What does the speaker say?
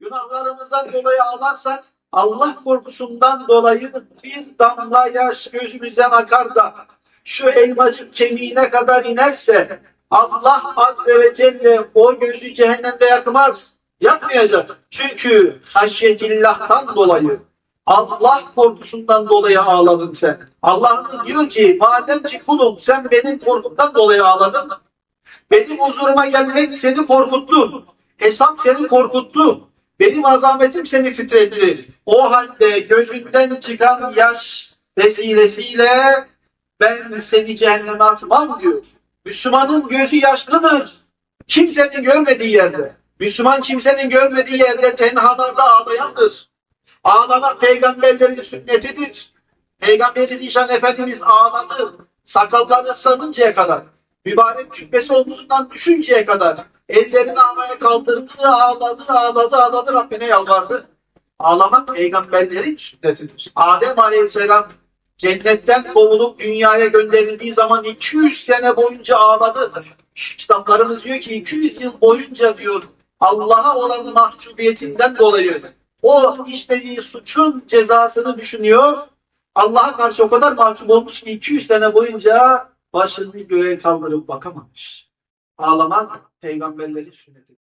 Günahlarımızdan dolayı ağlarsak Allah korkusundan dolayı bir damla yaş gözümüzden akar da şu elmacık kemiğine kadar inerse Allah Azze ve Celle o gözü cehennemde yakmaz. Yakmayacak. Çünkü haşyetillah'tan dolayı Allah korkusundan dolayı ağladın sen. Allah'ımız diyor ki madem ki kulum sen benim korkumdan dolayı ağladın. Benim huzuruma gelmek seni korkuttu. Hesap seni korkuttu. Benim azametim seni titretti. O halde gözünden çıkan yaş vesilesiyle ben seni cehenneme atmam diyor. Müslümanın gözü yaşlıdır. Kimsenin görmediği yerde. Müslüman kimsenin görmediği yerde tenhalarda ağlayandır. Ağlamak peygamberlerin sünnetidir. Peygamberi Zişan Efendimiz ağladı. Sakalları ıslanıncaya kadar. Mübarek cübbesi omzundan düşünceye kadar. Ellerini havaya kaldırdı, ağladı, ağladı, ağladı. Rabbine yalvardı. Ağlamak peygamberlerin sünnetidir. Adem Aleyhisselam cennetten kovulup dünyaya gönderildiği zaman 200 sene boyunca ağladı. Kitaplarımız diyor ki 200 yıl boyunca diyor Allah'a olan mahcubiyetinden dolayı o işlediği suçun cezasını düşünüyor. Allah'a karşı o kadar mahcup olmuş ki 200 sene boyunca başını göğe kaldırıp bakamamış. Ağlamak peygamberlerin sünneti.